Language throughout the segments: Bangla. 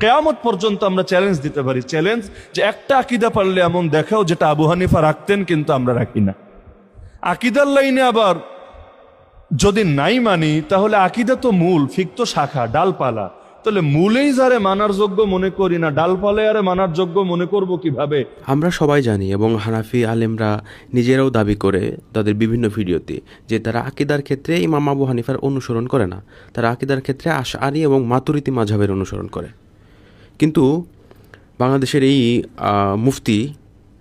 কেয়ামত পর্যন্ত আমরা চ্যালেঞ্জ দিতে পারি। চ্যালেঞ্জ যে একটা আকিদা পারলে এমন দেখাও যেটা আবু হানিফা রাখতেন কিন্তু আমরা রাখি না। আকিদার লাইনে আবার যদি নাই মানি, তাহলে আকিদা তো মূল, ফিক তো শাখা, ডালপালা। তাহলে মূলেই যারে মানার যোগ্য মনে করি না ডালপালে আরে মানার যোগ্য মনে করব কীভাবে? আমরা সবাই জানি এবং হানাফি আলেমরা নিজেরাও দাবি করে তাদের বিভিন্ন ভিডিওতে যে তারা আকিদার ক্ষেত্রে ইমাম আবু হানিফার অনুসরণ করে না। তারা আকিদার ক্ষেত্রে আশআরি এবং মাতুরিতি মাঝাবের অনুসরণ করে। কিন্তু বাংলাদেশের এই মুফতি,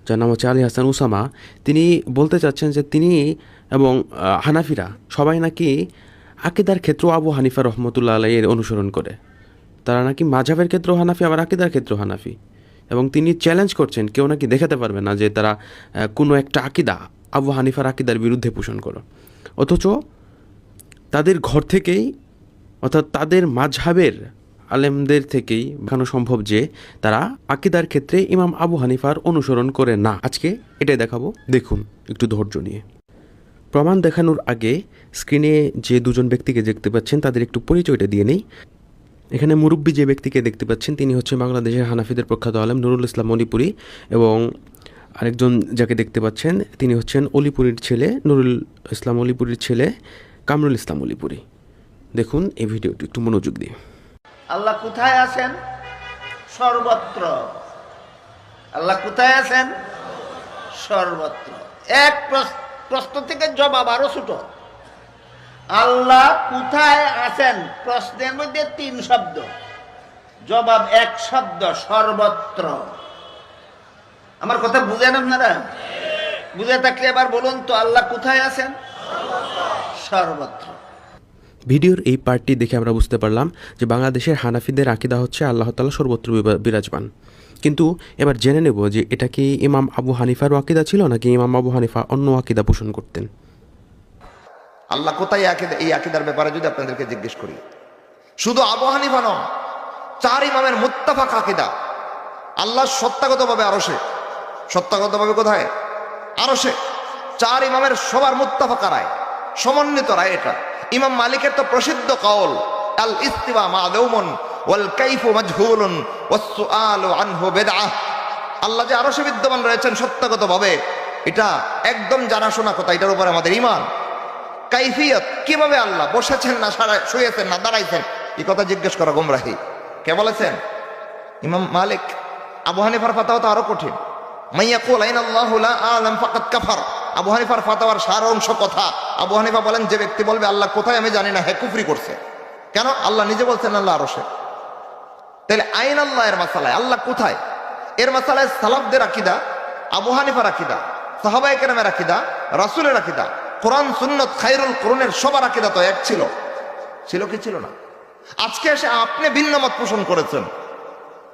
যার নাম হচ্ছে আলী হাসান উসামা, তিনি বলতে চাচ্ছেন যে তিনি এবং হানাফিরা সবাই নাকি আকিদার ক্ষেত্র আবু হানিফা রহমতুল্লাহ আলাইয়ের অনুসরণ করে। তারা নাকি মাঝাবের ক্ষেত্রেও হানাফি, আবার আকিদার ক্ষেত্রেও হানাফি। এবং তিনি চ্যালেঞ্জ করছেন, কেউ নাকি দেখাতে পারবে না যে তারা কোনো একটা আকিদা, আবু হানিফার আকিদার বিরুদ্ধে পোষণ করো। অথচ তাদের ঘর থেকেই, অর্থাৎ তাদের মাঝহাবের আলেমদের থেকেই দেখানো সম্ভব যে তারা আকিদার ক্ষেত্রে ইমাম আবু হানিফার অনুসরণ করে না। আজকে এটাই দেখাবো। দেখুন, একটু ধৈর্য নিয়ে। প্রমাণ দেখানোর আগে স্ক্রিনে যে দুজন ব্যক্তিকে দেখতে পাচ্ছেন, তাদের একটু পরিচয়টা দিয়ে নেই। এখানে মুরব্বী যে ব্যক্তিকে দেখতে পাচ্ছেন, তিনি হচ্ছে বাংলাদেশের হানাফিদের প্রখ্যাত আলেম নুরুল ইসলাম অলিপুরি এবং আরেকজন যাকে দেখতে পাচ্ছেন, তিনি হচ্ছেন অলিপুরির ছেলে নুরুল ইসলাম অলিপুরির ছেলে কামরুল ইসলাম অলিপুরি। দেখুন এই ভিডিওটি, একটু মনোযোগ দিয়ে। আল্লাহ কোথায় আছেন? সর্বত্র। আল্লাহ কোথায় আছেন? সর্বত্র। এক প্রশ্ন থেকে জবাব আরও ছোট। আল্লাহ কোথায় আছেন? প্রশ্নের মধ্যে তিন শব্দ। জবাব এক শব্দ, সর্বত্র। আমার কথা বুঝেন আপনারা? বুঝে থাকলে এবার বলুন তো, আল্লাহ কোথায় আছেন? সর্বত্র। ভিডিওর এই পার্টটি দেখে আমরা বুঝতে পারলাম যে বাংলাদেশের হানাফিদের আকিদা হচ্ছে আল্লাহ তালা সর্বত্র বিরাজমান। কিন্তু এবার জেনে নেব যে এটা কি ইমাম আবু হানিফার আকিদা ছিল নাকি ইমাম আবু হানিফা অন্য আকিদা পোষণ করতেন? আল্লাহ কোথায় আকিদা এই আকিদার ব্যাপারে যদি আপনাদেরকে জিজ্ঞেস করি? শুধু আবু হানিফা নন চার ইমামের মুত্তাফাক আকিদা। আল্লাহ সত্তাগতভাবে আরসে সত্তাগতভাবে কোথায়? আরসে চার ইমামের সবার মুত্তাফাকা রায়, সমন্বিত রায় এটা। ইমাম মালিকের তো প্রসিদ্ধ কাউল আল ইস্তিবা মাদৌমন ওয়াল কাইফু মাজহুলুন ওয়াস সুআলু আনহু বিদআহ। আল্লাহ যে আরশে বিদ্যমান রয়েছেন সত্যগতভাবে, এটা একদম জানাশোনা কথা, এটার উপর আমাদের ইমান কাইফিয়ত, কীভাবে আল্লাহ বসেছেন না সারা- শুয়েছেন না দাঁড়াইছেন? এই কথা জিজ্ঞেস করা গোমরাহি। কে বলেছেন? ইমাম মালিক। আবু হানিফার ফাতাওয়া তো আরও কঠিন। মাইয়াকুল আইন আল্লাহ লা আলাম ফাকাত কাফার। আবু হানিফার ফাতাওয়ার সার অংশ কথা। আবু হানিফা বলেন, যে ব্যক্তি বলবে, আল্লাহ কোথায় আমি জানি না, হে কুফরি করছে। কেন? আল্লাহ নিজে বলছেন, আল্লাহ আরশে। তাহলে আইন আল্লাহ এর মাসালায়, আল্লাহ কোথায়? এর মাসালায় সালাফদের আকিদা, আবু হানিফার আকিদা সাহাবাই কেরামের আকিদা, রাসুলের আকিদা, কোরআন, সুন্নত খাইরুল কোরআনের সবার আকিদা তো এক ছিল। ছিল কি ছিল না? আজকে এসে আপনি ভিন্ন মত পোষণ করেছেন,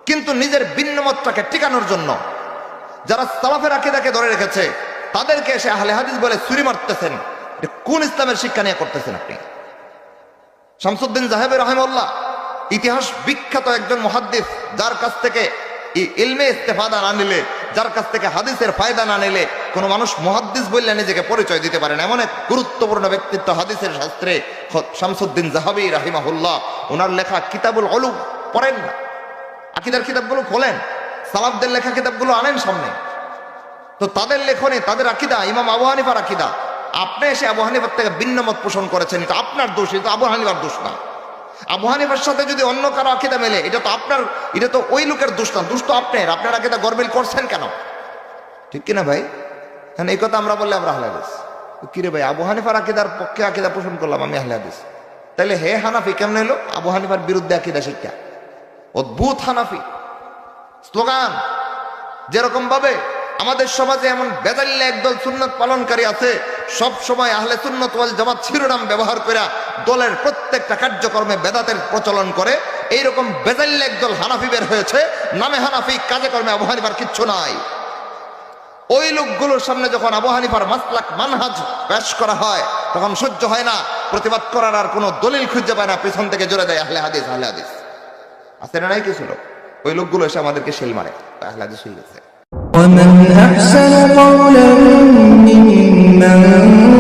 কিন্তু নিজের ভিন্ন মতটাকে টিকানোর জন্য যারা সালাফের আকিদাকে ধরে রেখেছে তাদেরকে এসে আহলে হাদিস বলে ছুরি মারতেছেন। কোন ইসলামের শিক্ষা নিয়ে করতেছেন আপনি? শামসুদ্দিন জাহেবের রহেমল্লাহ ইতিহাস বিখ্যাত একজন মহাদ্দিস, যার কাছ থেকে ইলমে ইস্তেফাদা না নিলে, যার কাছ থেকে হাদিসের ফায়দা না নিলে, কোনো মানুষ মহাদ্দিস বললে নিজেকে পরিচয় দিতে পারেন এমন এক গুরুত্বপূর্ণ ব্যক্তিত্ব হাদিসের শাস্ত্রে শামসুদ্দিন জাহাবি রাহিমাহুল্লাহ, ওনার লেখা কিতাবুল অলু পড়েন না। আকিদার কিতাবগুলো খোলেন। সালাবদের লেখা কিতাবগুলো আনেন সামনে। তো তাদের লেখনে, তাদের আকিদা, ইমাম আবু হানিফার আকিদা। আপনি এসে আবু হানিফার থেকে ভিন্ন মত পোষণ করেছেন, এটা আপনার দোষ, এটা আবু হানিফার দোষ না। আবু হানিফার সাথে যদি অন্য কারও আকিদা মেলে, এটা তো আপনার, এটা তো ওই লোকের দোষ না, দোষ তো আপনার। আপনার আকিদা গরমিল করছেন কেন? ঠিক কিনা ভাই? হ্যাঁ এই কথা আমরা বললে আমরা আহলে হাদিস। কিরে ভাই, আবু হানিফার আকিদার পক্ষে আকিদা পোষণ করলাম আমি আহলে তাহলে হে হানাফি কেমন এলো? আবু হানিফার বিরুদ্ধে আকিদা শিক্ষা। অদ্ভুত হানাফি। স্লোগান। যেরকম ভাবে আমাদের সমাজে এমন বেদাল্লা একদল সুন্নত পালনকারী আছে, সব সময় আহলে সুন্নত ওয়াল জামাত শিরোনাম ব্যবহার করে দলের প্রত্যেকটা কার্যক্রমে বেদাতের প্রচলন করে। এইরকম বেদাল্লা একদল হানাফি বের হয়েছে, নামে হানাফি কাজে কর্মে আবু কিচ্ছু নাই। ওই লোকগুলোর সামনে যখন আবু হানিফার মাসলাক মানহাজ পেশ করা হয়, তখন সহ্য হয় না, প্রতিবাদ করার আর কোনো দলিল খুঁজে পায় না, পেছন থেকে জোরে দেয় আহলে হাদিস আহলে হাদিস। আছে না নাই কিছু ওই লোকগুলো এসে আমাদেরকে শিল মারে, আহলে হাদিস হয়ে গেছে ومن أحسن قولا ممن